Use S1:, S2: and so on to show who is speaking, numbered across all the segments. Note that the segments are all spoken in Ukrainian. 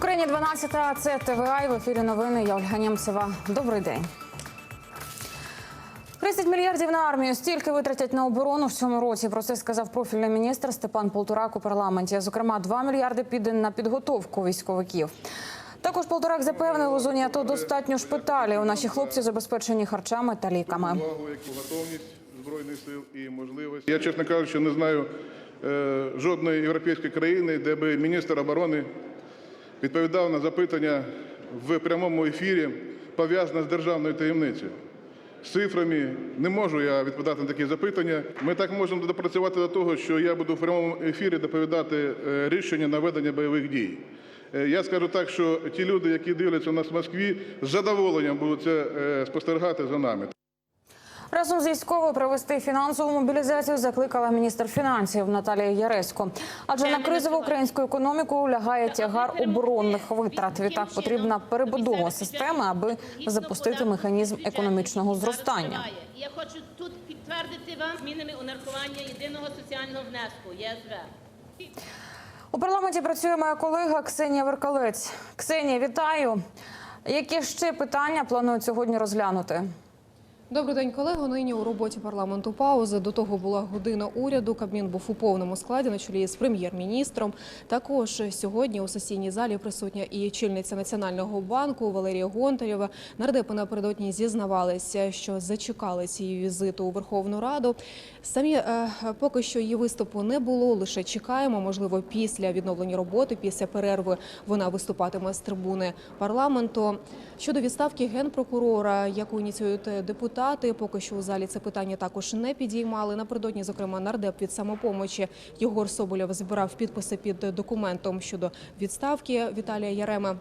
S1: Україні 12 а це ТВА і в ефірі новини. Я Ольга Нємцева. Добрий день. 30 мільярдів на армію стільки витратять на оборону в цьому році. Про це сказав профільний міністр Степан Полторак у парламенті. Зокрема, 2 мільярди піде на підготовку військовиків. Також Полторак запевнив, у зоні АТО достатньо шпиталів. Наші хлопці забезпечені харчами та ліками.
S2: готовність збройних сил і можливості. Я, чесно кажучи, не знаю е, жодної європейської країни, де би міністр оборони відповідав на запитання в прямому ефірі, пов'язане з державною таємницею. З цифрами не можу я відповідати на такі запитання. Ми так можемо допрацювати до того, що я буду в прямому ефірі доповідати е, рішення на ведення бойових дій. Е, Я скажу так, що ті люди, які дивляться нас в Москві, з задоволенням будуть це е, спостерігати за нами.
S1: Разом з військовою провести фінансову мобілізацію закликала міністр фінансів Наталія Яресько. Адже на кризову українську економіку лягає тягар оборонних витрат. Відтак потрібна перебудова системи, аби запустити механізм економічного зростання.
S3: Я хочу тут підтвердити вам змінами у нарахування єдиного соціального внеску ЄСВ.
S1: У парламенті працює моя колега Ксенія Веркалець. Ксенія, вітаю. Які ще питання планують сьогодні розглянути?
S4: Добрий день, колего. Нині у роботі парламенту пауза. До того була година уряду. Кабмін був у повному складі на чолі з прем'єр-міністром. Також сьогодні у сесійній залі присутня і чільниця національного банку Валерія Гонтарєва. Нардепи напередодні зізнавалися, що зачекались її візиту у Верховну Раду. Самі е, поки що її виступу не було. Лише чекаємо. Можливо, після відновлення роботи, після перерви вона виступатиме з трибуни парламенту. Щодо відставки генпрокурора, яку ініціюють депутати, поки що у залі це питання також не підіймали. Напередодні, зокрема, нардеп від самопомочі Єгор Соболєв збирав підписи під документом щодо відставки Віталія Яреми.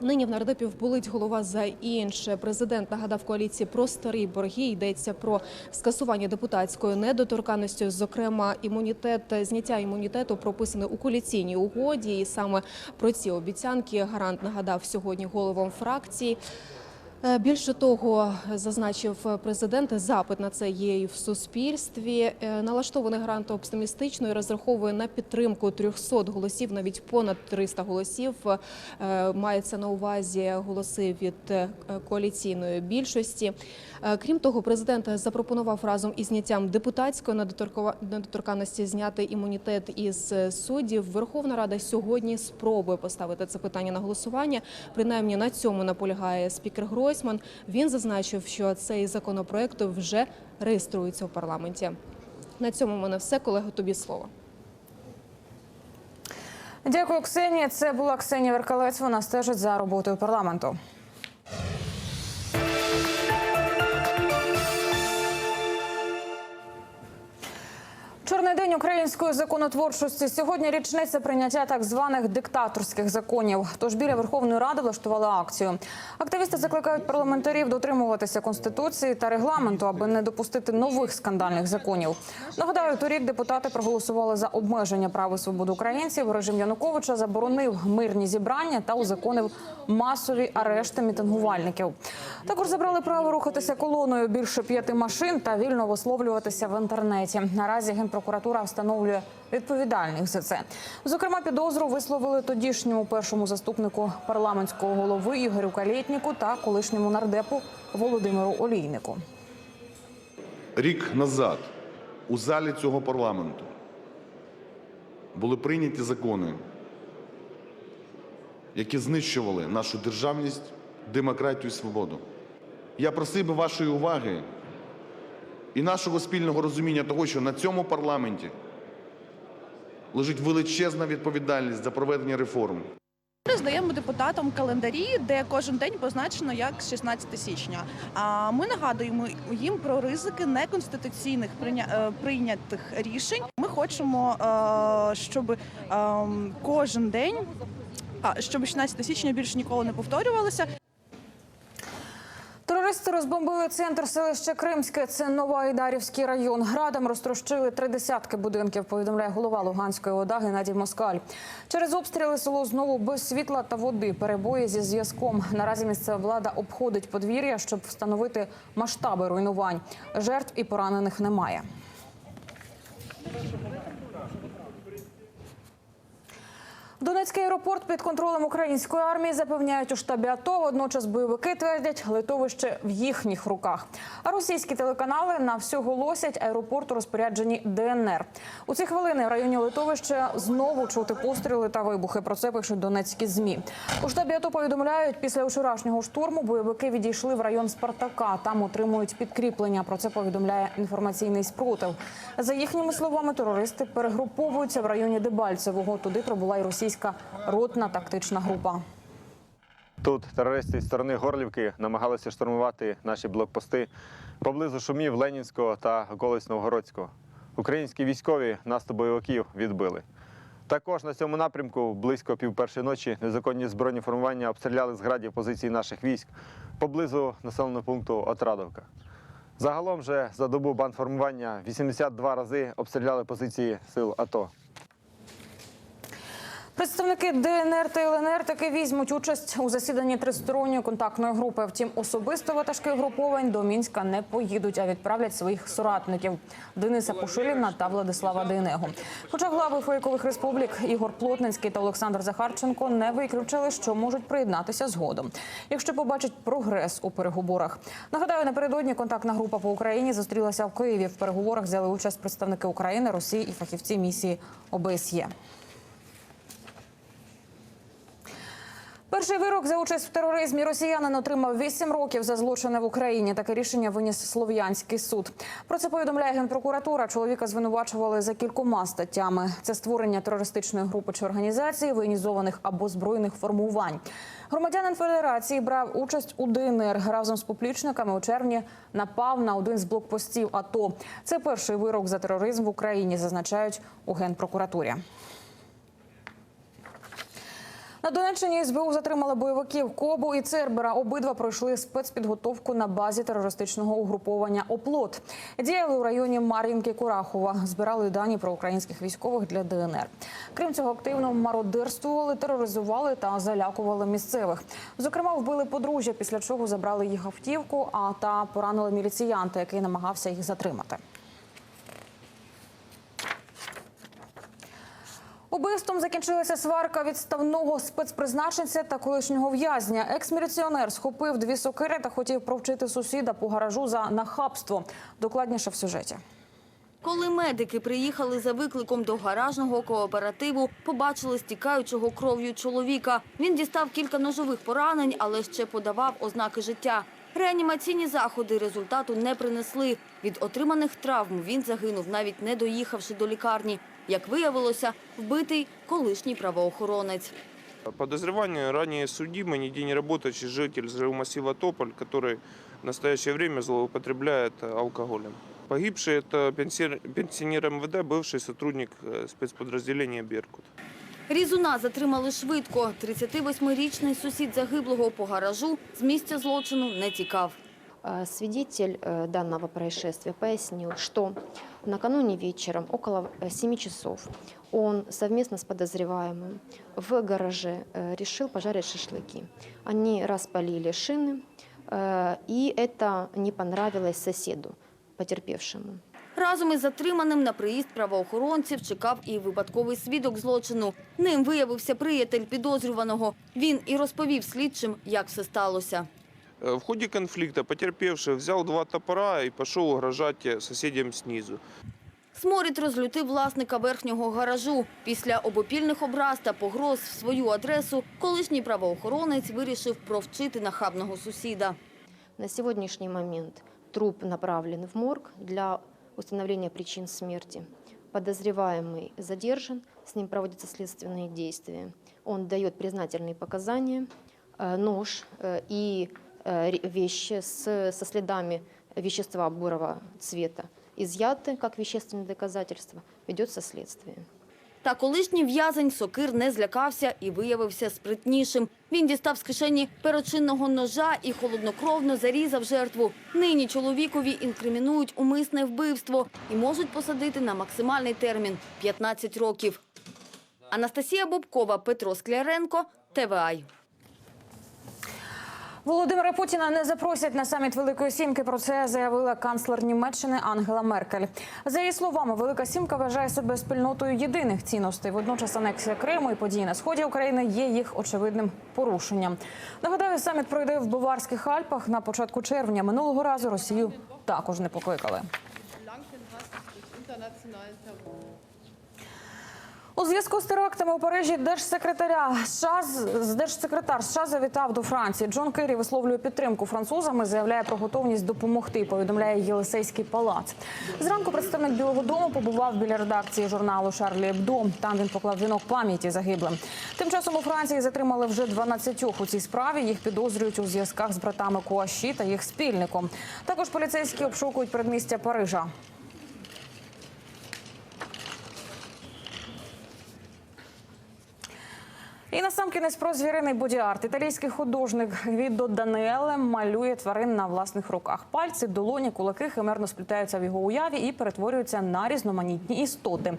S4: Нині в нардепів болить голова за інше. Президент нагадав коаліції про старі борги. Йдеться про скасування депутатської недоторканності. Зокрема, імунітет зняття імунітету прописане у коаліційній угоді. І саме про ці обіцянки гарант нагадав сьогодні головам фракцій. Е, Більше того, зазначив президент, запит на це є і в суспільстві. Е, Налаштований грант оптимістично і розраховує на підтримку 300 голосів, навіть понад 300 голосів. Е, Мається на увазі голоси від коаліційної більшості. Крім того, президент запропонував разом із зняттям депутатської недоторканності зняти імунітет із суддів. Верховна Рада сьогодні спробує поставити це питання на голосування. Принаймні на цьому наполягає спікер Гройсман. Він зазначив, що цей законопроект вже реєструється у парламенті. На цьому в мене все. Колего, тобі слово.
S1: Дякую, Ксенія. Це була Ксенія Веркалець. Вона стежить за роботою парламенту. Чорний день української законотворчості. Сьогодні річниця прийняття так званих диктаторських законів. Тож біля Верховної Ради влаштували акцію. Активісти закликають парламентарів дотримуватися конституції та регламенту, аби не допустити нових скандальних законів. Нагадаю, торік депутати проголосували за обмеження прав і свобод українців. Режим Януковича заборонив мирні зібрання та узаконив масові арешти мітингувальників. Також забрали право рухатися колоною більше п'яти машин та вільно висловлюватися в інтернеті. Наразі генпрокуратура встановлює відповідальних за це. Зокрема, підозру висловили тодішньому першому заступнику парламентського голови Ігорю Калєтніку та колишньому нардепу Володимиру Олійнику.
S5: Рік назад у залі цього парламенту були прийняті закони, які знищували нашу державність, демократію і свободу. Я просив би вашої уваги і нашого спільного розуміння того, що на цьому парламенті лежить величезна відповідальність за проведення реформ.
S6: Ми Здаємо депутатам календарі, де кожен день позначено як 16 січня. А ми нагадуємо їм про ризики неконституційних е, прийнятих рішень. Ми хочемо, е, щоб ем, кожен день, щоб 16 січня більше ніколи не повторювалося.
S1: Терористи розбомбили центр селища Кримське. Це Новоайдарівський район. Градом розтрощили три десятки будинків. Повідомляє голова Луганської ОДА Геннадій Москаль. Через обстріли село знову без світла та води. Перебої зі зв'язком. Наразі місцева влада обходить подвір'я, щоб встановити масштаби руйнувань. Жертв і поранених немає. Донецький аеропорт під контролем української армії запевняють у штабі АТО. Водночас бойовики твердять, литовище в їхніх руках. А російські телеканали на все голосять аеропорт у розпорядженні ДНР. У ці хвилини в районі литовища знову чути постріли та вибухи. Про це пишуть донецькі змі. У штабі АТО повідомляють, після вчорашнього штурму бойовики відійшли в район Спартака. Там отримують підкріплення. Про це повідомляє інформаційний спротив. За їхніми словами, терористи перегруповуються в районі Дебальцевого. Туди прибула й російська ротна тактична група.
S7: Тут терористи з сторони Горлівки намагалися штурмувати наші блокпости поблизу Шумів, Ленінського та околиць Новгородського. Українські військові наступ бойовиків відбили. Також на цьому напрямку близько півпершої ночі незаконні збройні формування обстріляли з градів позиції наших військ поблизу населеного пункту Отрадовка. Загалом же за добу бандформування 82 рази обстріляли позиції сил АТО.
S1: Представники ДНР та ЛНР таки візьмуть участь у засіданні тристоронньої контактної групи. Втім, особисто ватажки груповань до Мінська не поїдуть, а відправлять своїх соратників Дениса Пушиліна та Владислава Дейнегу. Хоча глави фейкових республік Ігор Плотницький та Олександр Захарченко не виключили, що можуть приєднатися згодом, якщо побачать прогрес у переговорах. Нагадаю, напередодні контактна група по Україні зустрілася в Києві. В переговорах взяли участь представники України, Росії і фахівці місії ОБСЄ. Перший вирок за участь в тероризмі росіянин отримав 8 років за злочини в Україні. Таке рішення виніс Слов'янський суд. Про це повідомляє генпрокуратура. Чоловіка звинувачували за кількома статтями: це створення терористичної групи чи організації, воєнізованих або збройних формувань. Громадянин Федерації брав участь у ДНР разом з поплічниками у червні. Напав на один з блокпостів АТО. Це перший вирок за тероризм в Україні, зазначають у генпрокуратурі. На Донеччині СБУ затримали бойовиків Кобу і Цербера. Обидва пройшли спецпідготовку на базі терористичного угруповання Оплот. Діяли у районі Мар'їнки Курахова. Збирали дані про українських військових для ДНР. Крім цього, активно мародерствували, тероризували та залякували місцевих. Зокрема, вбили подружжя, після чого забрали їх автівку, а та поранили міліціянта, який намагався їх затримати. Убивством закінчилася сварка відставного спецпризначенця та колишнього в'язня. Екс-міліціонер схопив дві сокири та хотів провчити сусіда по гаражу за нахабство. Докладніше в сюжеті.
S8: Коли медики приїхали за викликом до гаражного кооперативу, побачили стікаючого кров'ю чоловіка. Він дістав кілька ножових поранень, але ще подавав ознаки життя. Реанімаційні заходи результату не принесли. Від отриманих травм він загинув, навіть не доїхавши до лікарні. Як виявилося, вбитий колишній правоохоронець.
S9: Подозревание ранее судимый, нигде не работающий житель массива Тополь, который в настоящее время злоупотребляет э, алкоголем. Погибший – это пенсионер, пенсионер МВД, бывший сотрудник э, спецподразделения «Беркут».
S8: Різуна затримали швидко. 38-річний сусід загиблого по гаражу з місця злочину не тікав.
S10: Э, Свидетель э, данного происшествия пояснил, что накануне вечером около э, 7 часов он совместно с подозреваемым в гараже э, решил пожарить шашлыки. Они распалили шины, э, и это не понравилось соседу, потерпевшему.
S8: Разом із затриманим на приїзд правоохоронців чекав і випадковий свідок злочину. Ним виявився приятель підозрюваного. Він і розповів слідчим, як все сталося.
S9: Э, В ходе конфликта потерпевший взял два топора и пошел угрожать э, соседям снизу.
S8: Сморід розлютив власника верхнього гаражу. Після обопільних образ та погроз в свою адресу колишній правоохоронець вирішив провчити нахабного сусіда.
S10: На сегодняшний момент труп направлен в морг для установления причин смерти. Подозреваемый задержан, с ним проводятся следственные действия. Он дает признательные показания. Э, Нож э, и э, ре- вещи с, со следами вещества бурого цвета изъяты как вещественное доказательство. Ведется следствие.
S8: Та колишній в'язень сокир не злякався і виявився спритнішим. Він дістав з кишені перочинного ножа і холоднокровно зарізав жертву. Нині чоловікові інкримінують умисне вбивство і можуть посадити на максимальний термін – 15 років. Анастасія Бобкова, Петро Скляренко, ТВАЙ.
S1: Володимира Путіна не запросять на саміт Великої Сімки. Про це заявила канцлер Німеччини Ангела Меркель. За її словами, Велика Сімка вважає себе спільнотою єдиних цінностей. Водночас анексія Криму і події на сході України є їх очевидним порушенням. Нагадаю, саміт пройде в Баварських Альпах на початку червня. Минулого разу Росію також не покликали. У зв'язку з терактами у Парижі держсекретаря США з держсекретар США завітав до Франції. Джон Керрі висловлює підтримку французам і заявляє про готовність допомогти. Повідомляє Єлисейський палац. Зранку представник Білого Дому побував біля редакції журналу Шарлі Ебдо. Там він поклав вінок пам'яті загиблим. Тим часом у Франції затримали вже 12 у цій справі. Їх підозрюють у зв'язках з братами Куаші та їх спільником. Також поліцейські обшукують передмістя Парижа. І насамкінець про звіриний боді-арт. Італійський художник Гвідо Даніеле малює тварин на власних руках. Пальці, долоні, кулаки химерно сплітаються в його уяві і перетворюються на різноманітні істоти.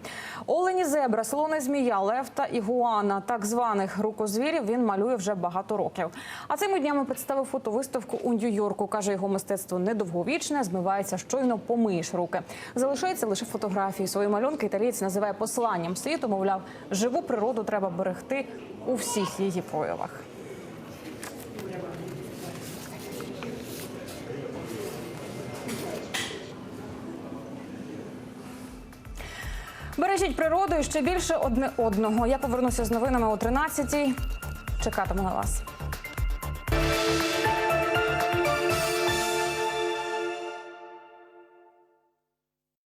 S1: Олені, зебра, слони, змія, лев та ігуана, так званих рукозвірів, він малює вже багато років. А цими днями представив фотовиставку у Нью-Йорку. каже, його мистецтво недовговічне, змивається щойно помиєш руки. Залишається лише фотографії. Свої малюнки італієць називає посланням світу. Мовляв, живу природу треба берегти у всіх її проявах. Бережіть природу і ще більше одне одного. Я повернуся з новинами о 13-й. Чекатиму на вас.